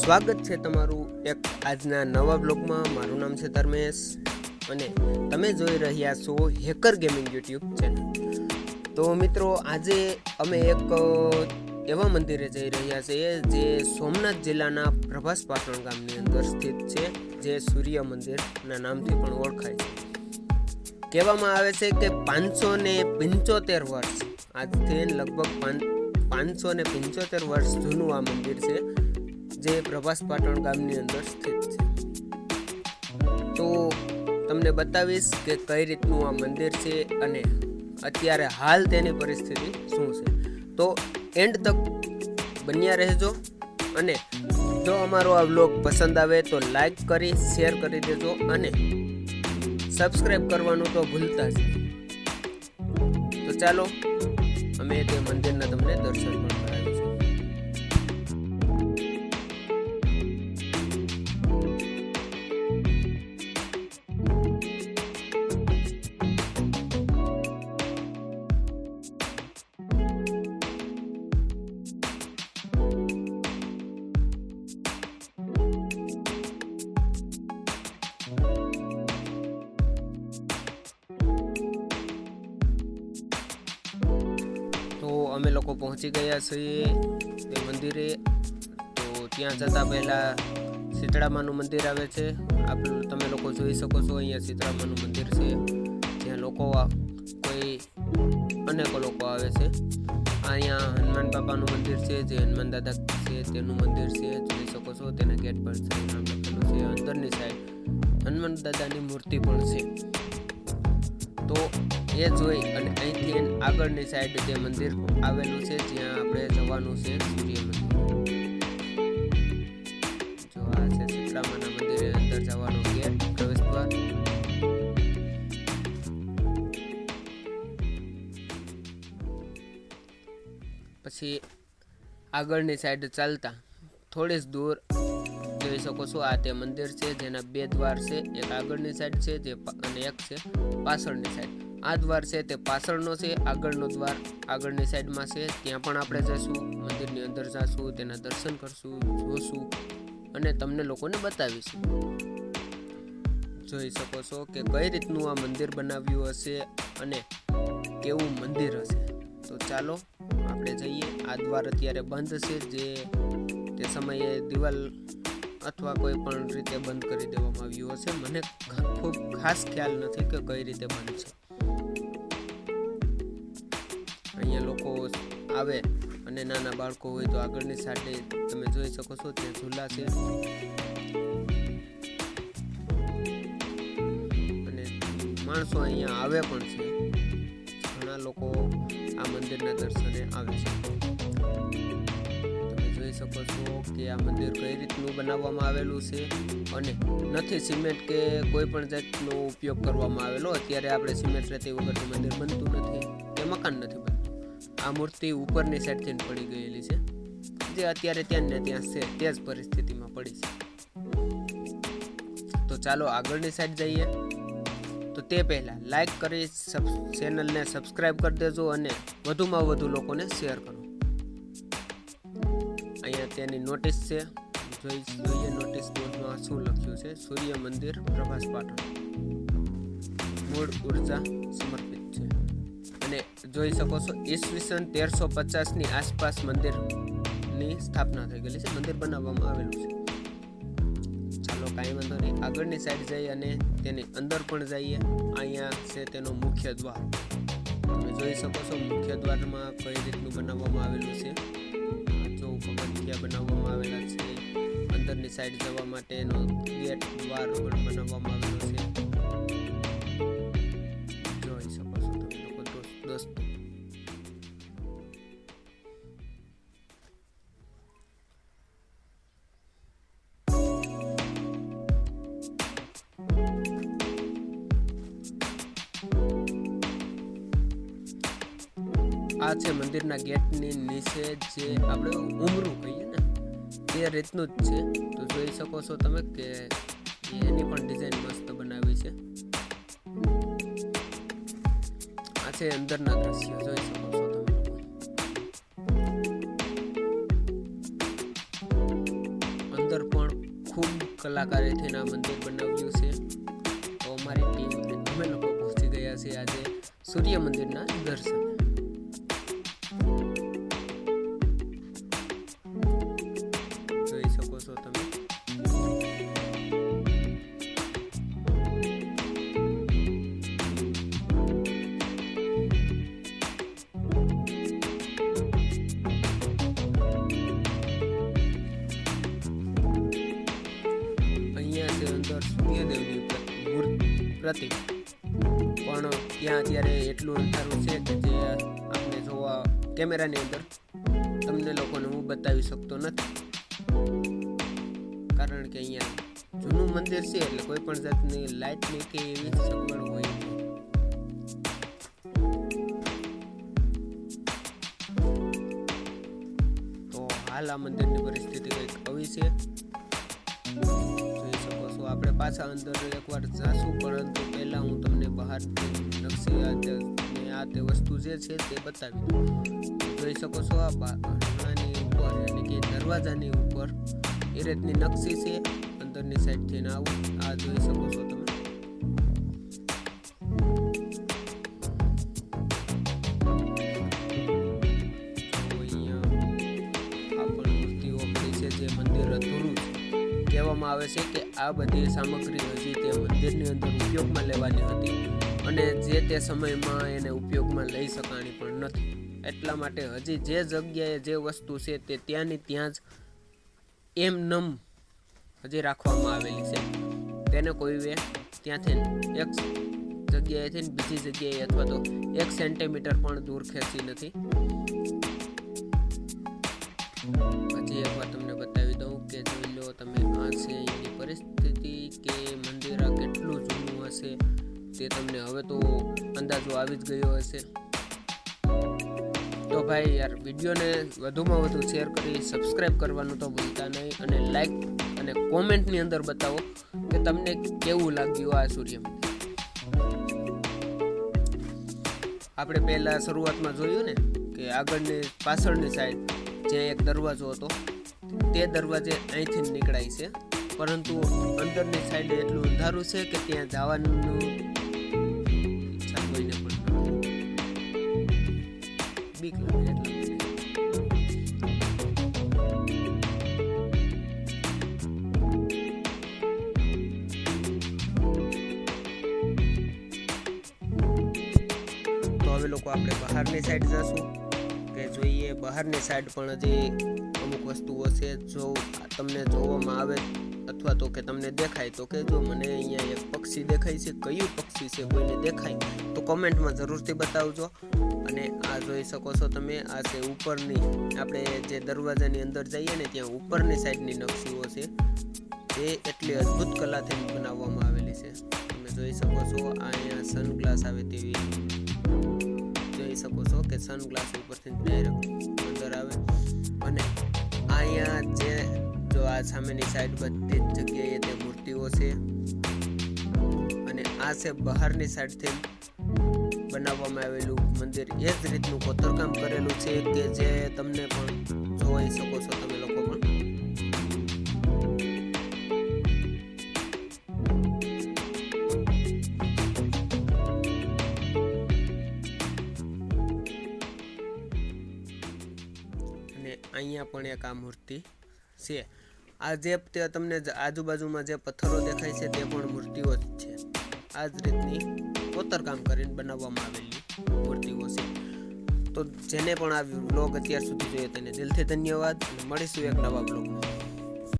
સ્વાગત છે તમારું એક આજના નવા બ્લોગમાં. મારું નામ છે ધર્મેશ અને તમે જોઈ રહ્યા છો હેકર ગેમિંગ યુટ્યુબ ચેનલ. તો મિત્રો, આજે અમે એક એવા મંદિરે જઈ રહ્યા છીએ જે સોમનાથ જિલ્લાના પ્રભાસ પાટણ ગામની અંદર સ્થિત છે, જે સૂર્ય મંદિરના નામથી પણ ઓળખાય છે. કહેવામાં આવે છે કે પાંચસો ને પંચોતેર વર્ષ, આજથી લગભગ પાંચસો ને પંચોતેર વર્ષ જૂનું આ મંદિર છે. જે પ્રભાસ પાટણ ગામની અંદર સ્થિત છે. તો તમને બતાવીશ કે કઈ રીતનું આ મંદિર છે અને અત્યારે હાલ તેની પરિસ્થિતિ શું છે. તો એન્ડ તક બન્યા રહેજો અને જો અમારો આ વ્લોગ પસંદ આવે તો લાઈક કરી શેર કરી દેજો અને સબસ્ક્રાઈબ કરવાનું તો ભૂલતા જ તો ચાલો, અમે તે મંદિરના તમને દર્શન પણ અમે લોકો પહોંચી ગયા છીએ તે મંદિરે. તો ત્યાં જતાં પહેલાં શીતળામાનું મંદિર આવે છે. આપણું તમે લોકો જોઈ શકો છો, અહીંયા શીતળામાનું મંદિર છે. જ્યાં લોકો કોઈ અનેકો લોકો આવે છે. અહીંયા હનુમાન બાપાનું મંદિર છે, જે હનુમાન દાદા છે, તેનું મંદિર છે. જોઈ શકો છો, તેના ગેટ પર લખેલું છે. અંદરની સાઈડ હનુમાન દાદાની મૂર્તિ પણ છે. તો એ જોઈ અને અહીંથી એન આગળની સાઈડ જે મંદિર આવેલું છે, જ્યાં આપણે જવાનું છે સૂર્ય મંદિર જો આ અંદર જવાનો ગેટ પછી આગળની સાઈડ ચાલતા, થોડી જ દૂર જોઈ શકો છો આ તે મંદિર છે, જેના બે દ્વાર છે, એક આગળની સાઈડ છે, જે અને એક છે પાછળની સાઈડ આ દ્વાર છે, તે પાછળનો છે, આગળનો દ્વાર. આગળની સાઈડમાં છે, ત્યાં પણ આપણે જઈશું, મંદિરની અંદર જઈશું તેના દર્શન કરશું, જોશું અને તમને લોકોને બતાવીશું. જોઈ શકો છો કે કઈ રીતનું આ મંદિર બનાવ્યું હશે અને કેવું મંદિર હશે. તો ચાલો, આપણે જઈએ. આ દ્વાર અત્યારે બંધ છે, જે તે સમયે દિવાલ અથવા કોઈ પણ રીતે બંધ કરી દેવામાં આવ્યું હશે. મને ખૂબ ખાસ ખ્યાલ નથી કે કઈ રીતે બંધ છે. અહીંયા લોકો આવે અને નાના બાળકો હોય તો આગળની સાઈડે તમે જોઈ શકો છો ત્યાં ઝૂલા છે. અને માણસો અહીંયા આવે પણ છે. ઘણા લોકો આ મંદિરના દર્શને આવે છે. જોઈ શકો છો કે આ મંદિર કઈ રીતનું બનાવવામાં આવેલું છે અને નથી સિમેન્ટ કે કોઈ પણ જાતનો ઉપયોગ કરવામાં આવેલો. અત્યારે આપણે સિમેન્ટ રહેતી વગરનું મંદિર બનતું નથી. કે મકાન નથી આ મૂર્તિ ઉપરની સાઈડથી થઈને પડી ગયેલી છે. જે અત્યારે ત્યાં ને ત્યાં છે તે જ પરિસ્થિતિમાં પડી છે. તો ચાલો આગળની સાઈડ જઈએ. તો તે પહેલાં લાઈક કરી ચેનલને સબસ્ક્રાઈબ કરી દેજો અને વધુમાં વધુ લોકોને શેર કરો. અહીંયા તેની નોટિસ છે. જોઈ, જોઈએ નોટિસ બોર્ડમાં શું લખ્યું છે. સૂર્ય મંદિર પ્રભાસ પાટણ. મૂળ ઊર્જા સમર્પિત છે અને જોઈ શકો છો ઈસવીસન તેરસો પચાસની આસપાસ મંદિરની સ્થાપના થઈ ગયેલી છે. મંદિર બનાવવામાં આવેલું છે. ચાલો કાંઈ વાંધો નહીં. આગળની સાઈડ જઈએ અને તેની અંદર પણ જઈએ. અહીંયા છે તેનો મુખ્ય દ્વાર. તમે જોઈ શકો છો મુખ્ય દ્વારમાં કઈ રીતનું બનાવવામાં આવેલું છે. જો પગથિયા બનાવવામાં આવેલા છે. અંદરની સાઈડ જવા માટેનો ગેટ, દ્વાર પણ બનાવવામાં આવેલો છે. આ છે મંદિરના ગેટની નીચે જે આપણે ઉમરું કહીએ ને તે રીતનું જ છે. તો જોઈ શકો છો તમે કે એની પણ ડિઝાઇન મસ્ત બનાવી છે. આ છે અંદરના દ્રશ્ય, જોઈ શકો છો અંદર પણ ખૂબ કલાકારીથી આ મંદિર બનાવ્યું છે. તો અમારી ટીમ અમે લોકો પહોંચી ગયા છે આજે સૂર્ય મંદિરના દર્શન. સૂર્યદેવની મૂર્તિ પ્રતિ પણ ત્યાં અત્યારે એટલું અંધારું છે કે જે આપણે જોવા, કેમેરાની અંદર, તમને લોકોને હું બતાવી શકતો નથી. કારણ કે અહીંયા જૂનું મંદિર છે એટલે કોઈ પણ જાતની લાઇટની કે એવી સગવડ હોય તો હાલ આ મંદિરની પરિસ્થિતિ કંઈક આવી છે. આપણે પાછા અંદર એકવાર જાશું, પરંતુ પહેલાં હું તમને બહાર નકશી આ તે વસ્તુ જે છે તે બતાવી જોઈ શકો છો આ બારણાની ઉપર, એટલે કે દરવાજાની ઉપર એ રીતની નકશી છે. અંદરની સાઈડથી આવું. આ જોઈ શકો છો તમે. કહેવામાં આવે છે કે આ બધી સામગ્રી હજી તે મંદિરની અંદર ઉપયોગમાં લેવાની હતી અને જે તે સમયમાં એને ઉપયોગમાં લઈ શકાણી પણ નથી. એટલા માટે હજી જે જગ્યાએ જે વસ્તુ છે તે ત્યાંની ત્યાં જ એમ નમ હજી રાખવામાં આવેલી છે. તેને કોઈએ ત્યાંથી એક જગ્યાએથી બીજી જગ્યાએ અથવા તો એક સેન્ટીમીટર પણ દૂર ખેંચી નથી. આવી જ ગયો હશે. તો ભાઈ યાર, વિડીયોને વધુમાં વધુ શેર કરી સબસ્ક્રાઈબ કરવાનું તો ભૂલતા નહીં અને લાઈક અને કોમેન્ટની અંદર બતાવો કે તમને કેવું લાગ્યું આ સૂર્ય આપણે પહેલાં શરૂઆતમાં જોયું ને કે આગળની, પાછળની સાઈડ જ્યાં એક દરવાજો હતો, તે દરવાજે અહીંથી નીકળાય છે. પરંતુ અંદરની સાઈડે એટલું અંધારું છે કે ત્યાં જવાનું બીક લાગે એટલે તો હવે લોકો આપણે બહારની સાઈડ જશું. કે જોઈએ બહારની સાઈડ પણ હજી અમુક વસ્તુઓ છે જો તમને જોવામાં આવે અથવા તો કે તમને દેખાય, તો કે જો મને અહીંયા એક પક્ષી દેખાય છે. કયું પક્ષી છે, કોઈને દેખાય? તો કોમેન્ટમાં જરૂરથી બતાવજો. અને આ જોઈ શકો છો તમે, આ છે ઉપરની, આપણે જે દરવાજાની અંદર જઈએ ને, ત્યાં ઉપરની સાઈડની નકશીઓ છે. એ એટલી અદ્ભુત કલાથી બનાવવામાં આવેલી છે. તમે જોઈ શકો છો, આ અહીંયા સનગ્લાસ આવે તેવી. જોઈ શકો છો કે સનગ્લાસ ઉપરથી ડાયરેક્ટ અંદર આવે. અને અહીંયા જે જો આ સામેની સાઈડ બધી જ જગ્યાએ તે મૂર્તિઓ છે. અને આ છે બહારની સાઈડથી બનાવવામાં આવેલું મંદિર. એ જ રીતનું કોતરકામ કરેલું છે કે જે તમને પણ જોઈ શકો છો તમે લોકો પણ. અહીંયા પણ એક આ મૂર્તિ છે. આ જે તે તમને આજુબાજુમાં જે પથ્થરો દેખાય છે તે પણ મૂર્તિઓ જ છે. આ જ રીતની કોતરકામ કરીને બનાવવામાં આવેલી મૂર્તિઓ છે. તો જેને પણ આ વ્લોગ અત્યાર સુધી જોયો તેને દિલથી ધન્યવાદ મળીશું એક નવા બ્લોગમાં